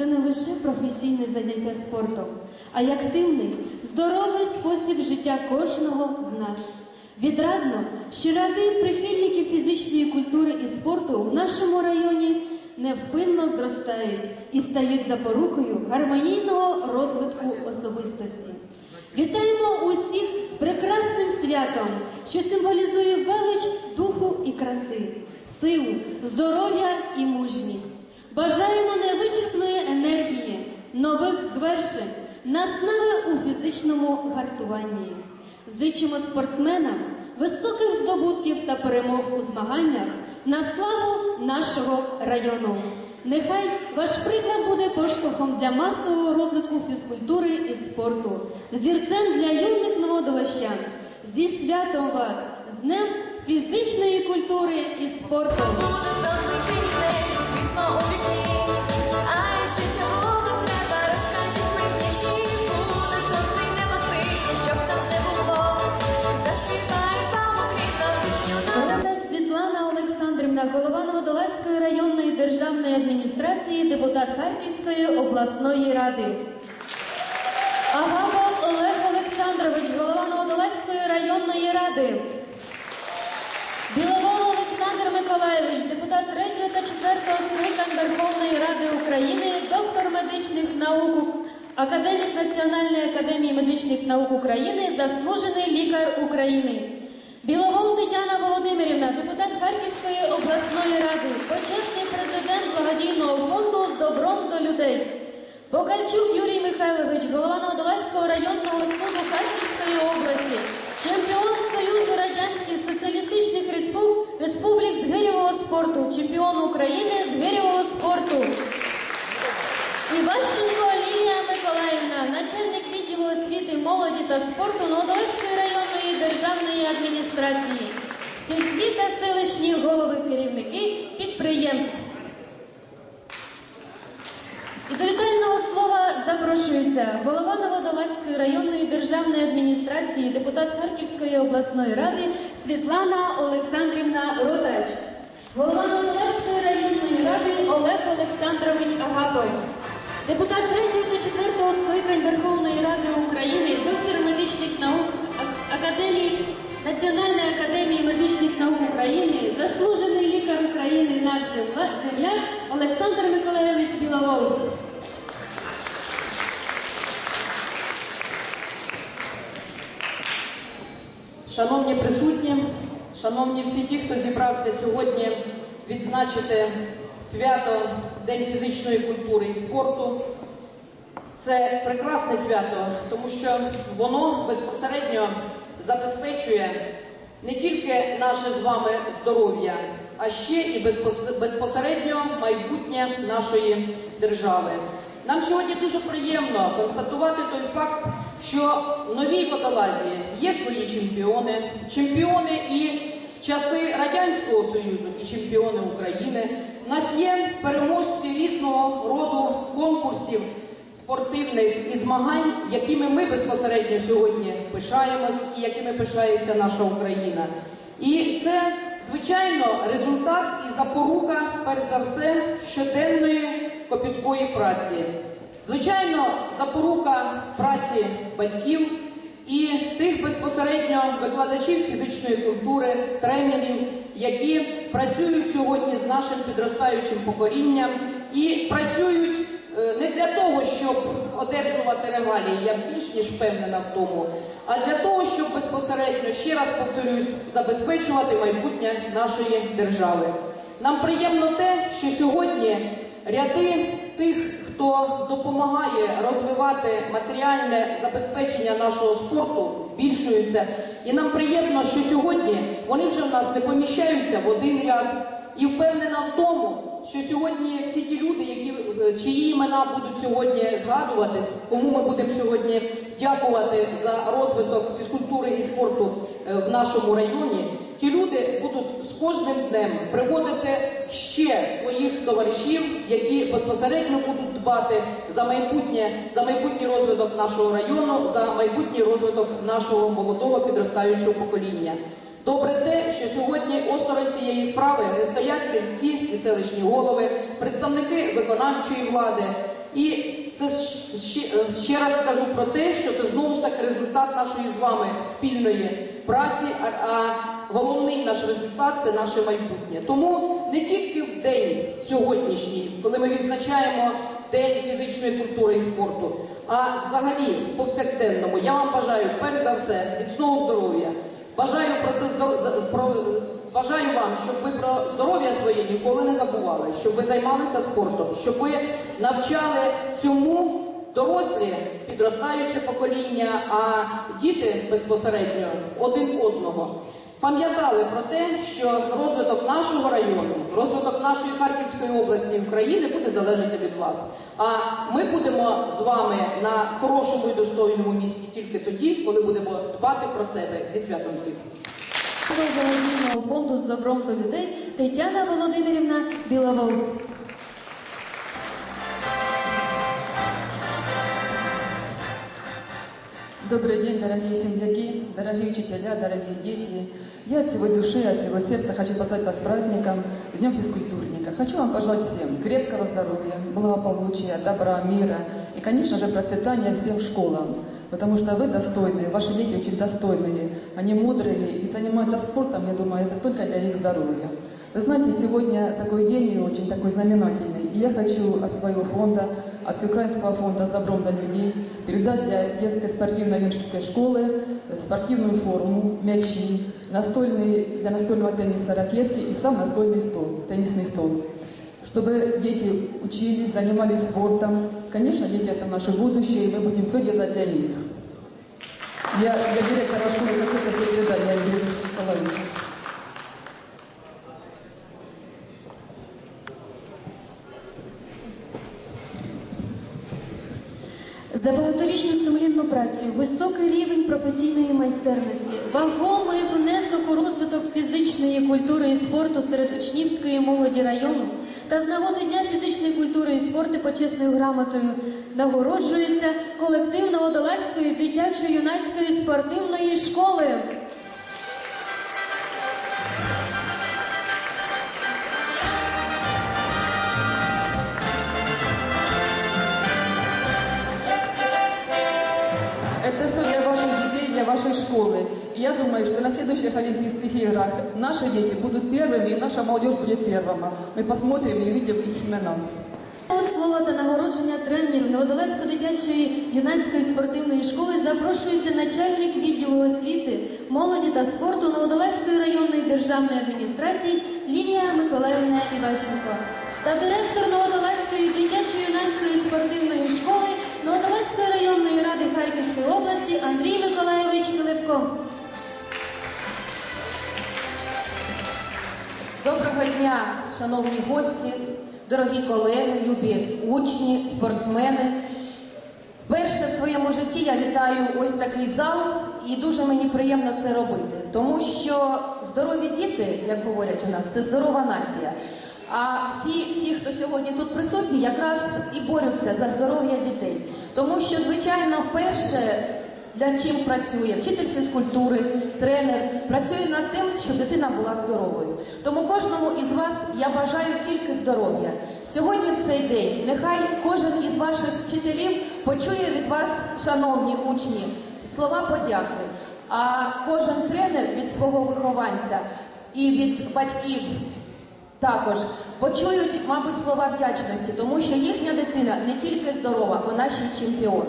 це не лише професійне заняття спортом, а й активний, здоровий спосіб життя кожного з нас. Відрадно, що ряди прихильників фізичної культури і спорту в нашому районі невпинно зростають і стають запорукою гармонійного розвитку особистості. Вітаємо усіх з прекрасним святом, що символізує велич духу і краси, силу, здоров'я і мужність. Бажаємо невичерпної енергії, нових звершень, наснаги у фізичному гартуванні. Зичимо спортсменам високих здобутків та перемог у змаганнях на славу нашого району. Нехай ваш приклад буде поштовхом для масового розвитку фізкультури і спорту, зірцем для юних новодолощан. Зі святом вас, з Днем фізичної культури і спорту! Депутат Харківської обласної ради. Агапов Олег Олександрович, голова Новодолазької районної ради. Біловол Олександр Миколаєвич, депутат 3 та 4 скликань Верховної Ради України, доктор медичних наук, академік Національної академії медичних наук України, заслужений лікар України. Біловол Тетяна Володимирівна, депутат Харківської обласної ради, почесний президент благодійного фонду з добром до людей. Бокальчук Юрій Михайлович, голова Новодолазького районного суду Харківської області, чемпіон Союзу Радянських Соціалістичних Респуб- Республік з гирьового спорту, чемпіон України з гирьового спорту. Іващенко Лілія Миколаївна, начальник відділу освіти, молоді та спорту Новодолазької районної державної адміністрації, сільські та селищні голови керівники підприємств. І до вітального слова запрошується голова Новодолазької районної державної адміністрації, депутат Харківської обласної ради Світлана Олександрівна Ротач, голова Новодолазької районної ради Олег Олександрович Агапов, депутат 3 та 4 скликань Верховної Ради України, доктор медичних наук Академії Національної академії медичних наук України, заслужений лікар України наш земля- Олександр Миколайович Біловол. Шановні присутні, шановні всі ті, хто зібрався сьогодні відзначити свято День фізичної культури і спорту. Це прекрасне свято, тому що воно безпосередньо забезпечує не тільки наше з вами здоров'я, а ще і безпосередньо майбутнє нашої держави. Нам сьогодні дуже приємно констатувати той факт, що в новій водолазі є свої чемпіони, чемпіони і часи Радянського Союзу, і чемпіони України. У нас є переможці різного роду конкурсів спортивних і змагань, якими ми безпосередньо сьогодні пишаємось і якими пишається наша Україна. І це, звичайно, результат і запорука, перш за все, щоденної копіткої праці. Звичайно, запорука праці батьків і тих безпосередньо викладачів фізичної культури, тренерів, які працюють сьогодні з нашим підростаючим поколінням і працюють не для того, щоб одержувати регалії, я більш ніж впевнена в тому, а для того, щоб безпосередньо, ще раз повторюсь, забезпечувати майбутнє нашої держави. Нам приємно те, що сьогодні ряди тих, хто допомагає розвивати матеріальне забезпечення нашого спорту, збільшуються. І нам приємно, що сьогодні вони вже в нас не поміщаються в один ряд. І впевнена в тому, що сьогодні всі ті люди, які е, чиї імена будуть сьогодні згадуватись, кому ми будемо сьогодні дякувати за розвиток фізкультури і спорту е, в нашому районі, ті люди будуть з кожним днем приводити ще своїх товаришів, які безпосередньо будуть дбати за майбутнє, за майбутній розвиток нашого району, за майбутній розвиток нашого молодого підростаючого покоління. Добре те, що сьогодні осторонь цієї справи не стоять сільські і селищні голови, представники виконавчої влади, І це ще, ще раз скажу про те, що це знову ж таки результат нашої з вами спільної праці, а, головний наш результат це наше майбутнє. Тому не тільки в день сьогоднішній, коли ми відзначаємо День фізичної культури і спорту, а взагалі повсякденному. Я вам бажаю перш за все міцного здоров'я. Бажаю про це про бажаю вам, щоб ви про здоров'я своє ніколи не забували, щоб ви займалися спортом, щоб ви навчали цьому дорослі підростаюче покоління, а діти безпосередньо один одного. Пам'ятали про те, що розвиток нашого району, розвиток нашої Харківської області України буде залежати від вас. А ми будемо з вами на хорошому і достойному місці тільки тоді, коли будемо дбати про себе зі святом всіх. Благодійного фонду з добром до людей Тетяна Володимирівна Біловол. Добрый день, дорогие земляки, дорогие учителя, дорогие дети. Я от всего души, от всего сердца хочу поздравить вас с праздником, с Днем физкультурника. Хочу вам пожелать всем крепкого здоровья, благополучия, добра, мира и, конечно же, процветания всем школам. Потому что вы достойные, ваши дети очень достойные, они мудрые и занимаются спортом, я думаю, это только для их здоровья. Вы знаете, сегодня такой день и очень такой знаменательный. И я хочу от своего фонда, от Всеукраинского фонда «С добром до людей» передать для детской спортивно-юношеской школы спортивную форму, мячи, настольный, для настольного тенниса ракетки и сам настольный стол, теннисный стол. Чтобы дети учились, занимались спортом. Конечно, дети это наше будущее, и мы будем все делать для них. Я для директора школы хочу это все передать Леониду За багаторічну сумлінну працю, високий рівень професійної майстерності, вагомий внесок у розвиток фізичної культури і спорту серед учнівської молоді району та з нагоди Дня фізичної культури і спорту почесною грамотою нагороджується колектив Новодолазької дитячої юнацької спортивної школи. ваших детей, для вашей школы. И я думаю, что на следующих Олимпийских играх наши дети будут первыми, и наша молодежь будет первыми. Мы посмотрим и увидим их имена. Слово та нагородження тренерів Новодолецької дитячої юнацької спортивної школи запрошується начальник відділу освіти, молоді та спорту Новодолецької районної державної адміністрації Лілія Миколаївна Іващенко та директор Новодолецької дитячої юнацької спортивної школи Новодолецької районної ради Харківської області Андрій Миколаєвич Килипко. Доброго дня, шановні гості, дорогі колеги, любі учні, спортсмени. Вперше в своєму житті я вітаю ось такий зал, і дуже мені приємно це робити, тому що здорові діти, як говорять у нас, це здорова нація. А всі ті, хто сьогодні тут присутні, якраз і борються за здоров'я дітей. Тому що, звичайно, перше для чим працює вчитель фізкультури, тренер, працює над тим, щоб дитина була здоровою. Тому кожному із вас я бажаю тільки здоров'я. Сьогодні в цей день нехай кожен із ваших вчителів почує від вас, шановні учні, слова подяки. А кожен тренер від свого вихованця і від батьків також почують, мабуть, слова вдячності, тому що їхня дитина не тільки здорова, вона ще й чемпіон.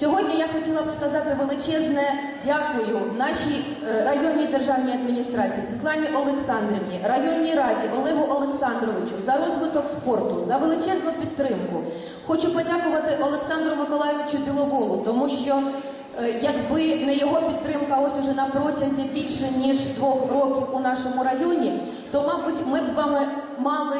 Сьогодні я хотіла б сказати величезне дякую нашій е, районній державній адміністрації Світлані Олександрівні, районній раді Олегу Олександровичу за розвиток спорту, за величезну підтримку. Хочу подякувати Олександру Миколайовичу Біловолу, тому що Е, Якби не його підтримка, ось уже на протязі більше ніж двох років у нашому районі, то мабуть ми б з вами мали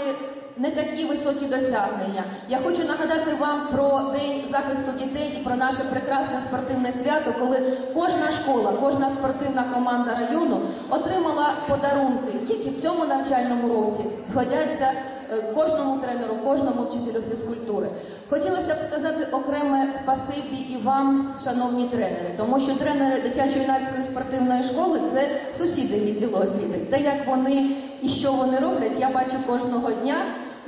не такі високі досягнення. Я хочу нагадати вам про день захисту дітей і про наше прекрасне спортивне свято, коли кожна школа, кожна спортивна команда району отримала подарунки, які в цьому навчальному році згодяться е, кожному тренеру, кожному вчителю фізкультури. Хотілося б сказати окреме спасибі і вам, шановні тренери, тому що тренери дитячо-юнацької спортивної школи це сусіди відділу освіти. Те, як вони і що вони роблять, я бачу кожного дня.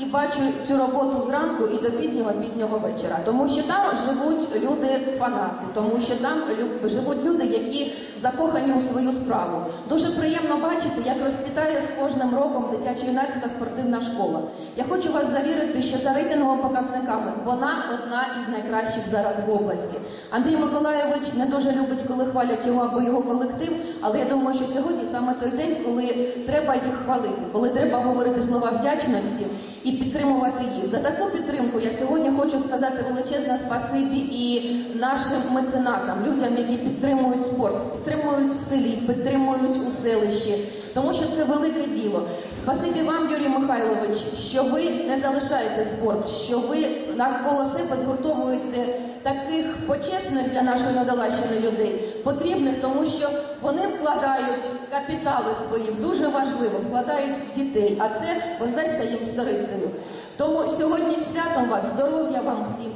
І бачу цю роботу зранку і до пізнього пізнього вечора, тому що там живуть люди фанати, тому що там живуть люди, які закохані у свою справу. Дуже приємно бачити, як розквітає з кожним роком дитячо-юнацька спортивна школа. Я хочу вас завірити, що за рейтинговими показниками вона одна із найкращих зараз в області. Андрій Миколайович не дуже любить, коли хвалять його або його колектив, але я думаю, що сьогодні саме той день, коли треба їх хвалити, коли треба говорити слова вдячності і підтримувати їх. За таку підтримку я сьогодні хочу сказати величезне спасибі і нашим меценатам, людям, які підтримують спорт, підтримують в селі, підтримують у селищі, тому що це велике діло. Спасибі вам, Юрій Михайлович, що ви не залишаєте спорт, що ви навколо себе згуртовуєте таких почесних для нашої Надолащини людей, потрібних, тому що вони вкладають капітали свої дуже важливо, вкладають в дітей, а це воздасться їм сторицею. Тому сьогодні святом вас, здоров'я вам всім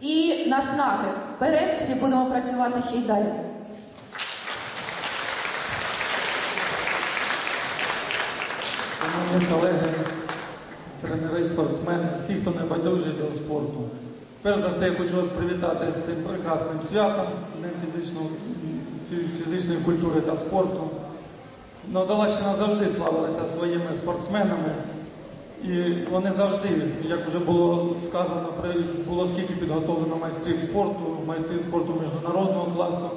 і наснаги. Вперед всі будемо працювати ще й далі. Шановні колеги, тренери, спортсмени, всі, хто не байдужий до спорту. Перш за все, я хочу вас привітати з цим прекрасним святом фізичного, фізичної культури та спорту. Новодолащина завжди славилася своїми спортсменами. І вони завжди, як вже було сказано, було скільки підготовлено майстрів спорту, майстрів спорту міжнародного класу.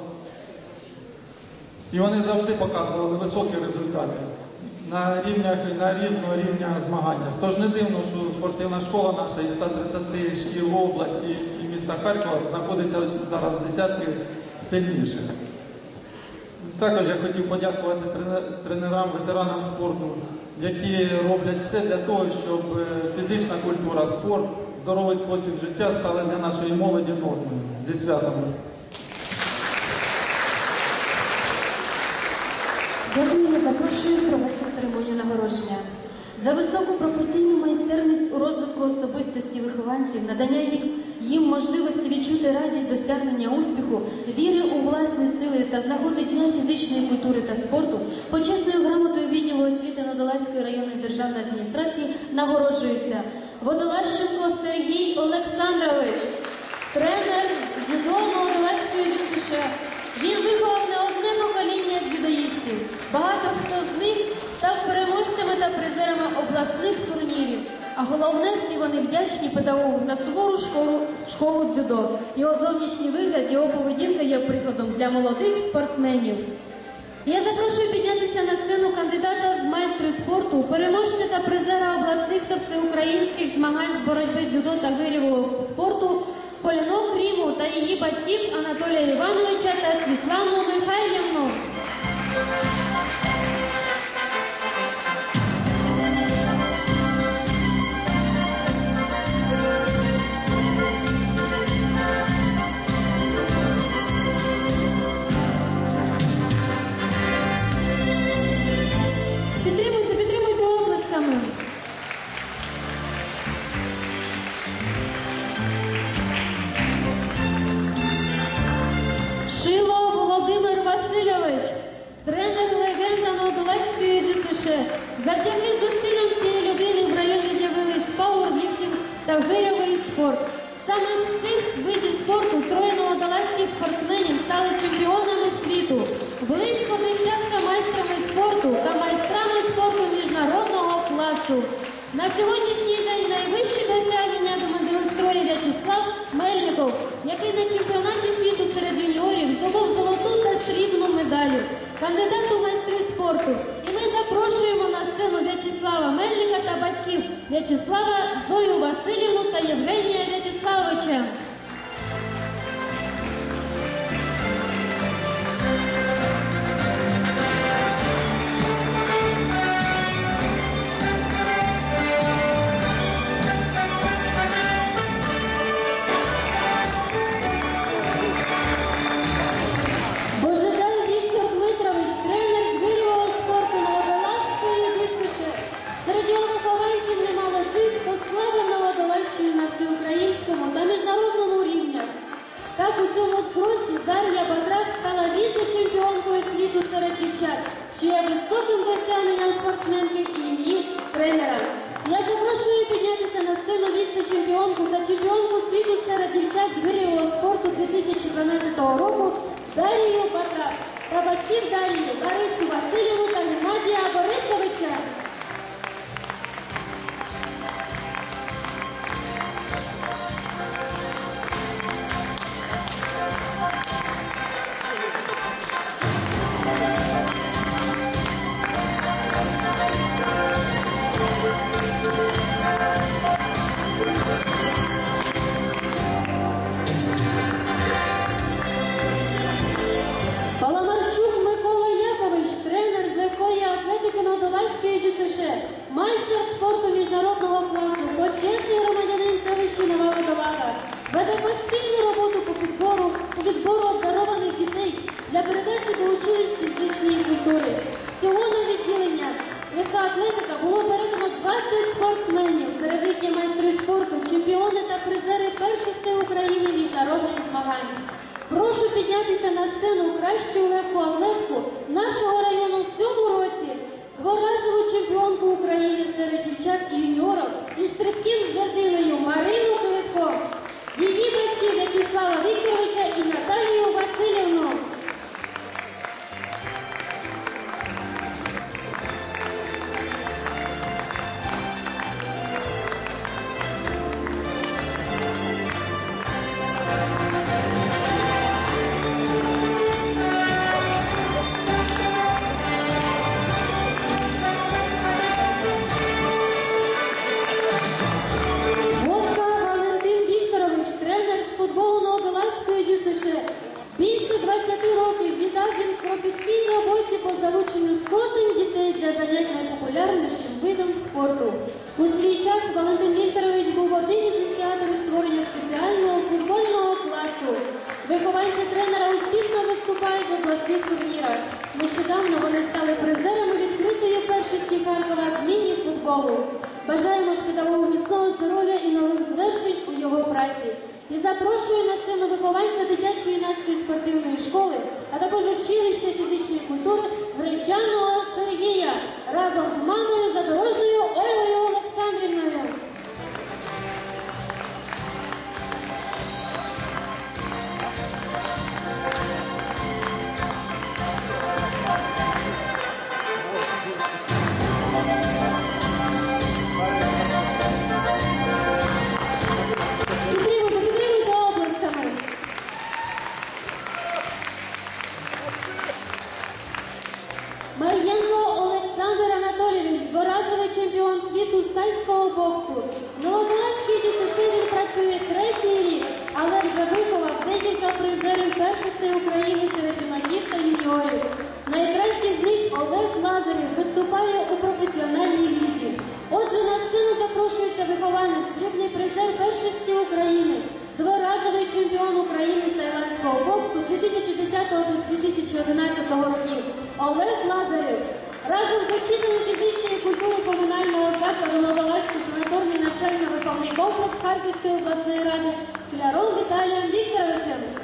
І вони завжди показували високі результати на рівнях на різного рівня змаганнях. Тож не дивно, що спортивна школа наша із 130 шкіл області і міста Харкова знаходиться зараз в десятки сильніших. Також я хотів подякувати тренерам, ветеранам спорту, які роблять все для того, щоб е, фізична культура, спорт, здоровий спосіб життя стали для нашої молоді нормою. Зі святом вас! Дякую, запрошую провести церемонію нагородження. За високу професійну майстерність у розвитку особистості вихованців, надання їх, їм можливості відчути радість досягнення успіху, віри у власні сили та з нагоди Дня фізичної культури та спорту, почесною грамотою відділу освіти Водолазької районної державної адміністрації нагороджується Водолащенко Сергій Олександрович, тренер з дзюдо Водолазької ДЮСШ. Він виховав не одне покоління дзюдоїстів. Багато хто з них став переможцями та призерами обласних турнірів. А головне, всі вони вдячні педагогу за сувору школу, школу дзюдо. Його зовнішній вигляд, його поведінка є прикладом для молодих спортсменів. Я запрошую піднятися на сцену кандидата в майстри спорту, переможця та призера обласних та всеукраїнських змагань з боротьби дзюдо та гирєвого спорту Полінок Ріму та її батьків Анатолія Івановича та Світлану Михайлівну. Батьків В'ячеслава Зою Васильівну та Євгенія В'ячеславовича. Так у цьому році Дар'я Батрак стала віце-чемпіонкою світу серед дівчат, що є високим досягненням спортсменки і її тренера. Я запрошую піднятися на сцену віце-чемпіонку та чемпіонку світу серед дівчат з гирьового спорту 2012 року Дарію Батрак та батьків Дарії Ларису Васильєву та Геннадія Борисовича. Призери першості України міжнародних змагань. Прошу піднятися на сцену кращу легку атлетку нашого району в цьому році, дворазову чемпіонку України серед дівчат і юніорів і стрибків з жердиною Марину Клитко, її батьків В'ячеслава Вікторовича і Наталію Васильівну. Бажаємо педагогу міцного здоров'я і нових звершень у його праці. І запрошую на сцену вихованця дитячої юнацької спортивної школи, а також училища фізичної культури Гречаного Сергія разом з мамою задорожною Ольгою Олександрівною. Світу з тайського боксу. Новодолазький ДЮСШ він працює третій рік, але вже виховав декілька призерів першостей України серед юнаків та юніорів. Найкращий з них Олег Лазарів виступає у професіональній лізі. Отже, на сцену запрошується вихованець, срібний призер першості України, дворазовий чемпіон України з тайландського боксу 2010-2011 років Олег Лазарів. Разом з учителем фізичної культури комунального закладу Новолеську санаторний навчально-виховний комплекс Харківської обласної ради Скляром Віталієм Вікторовичем.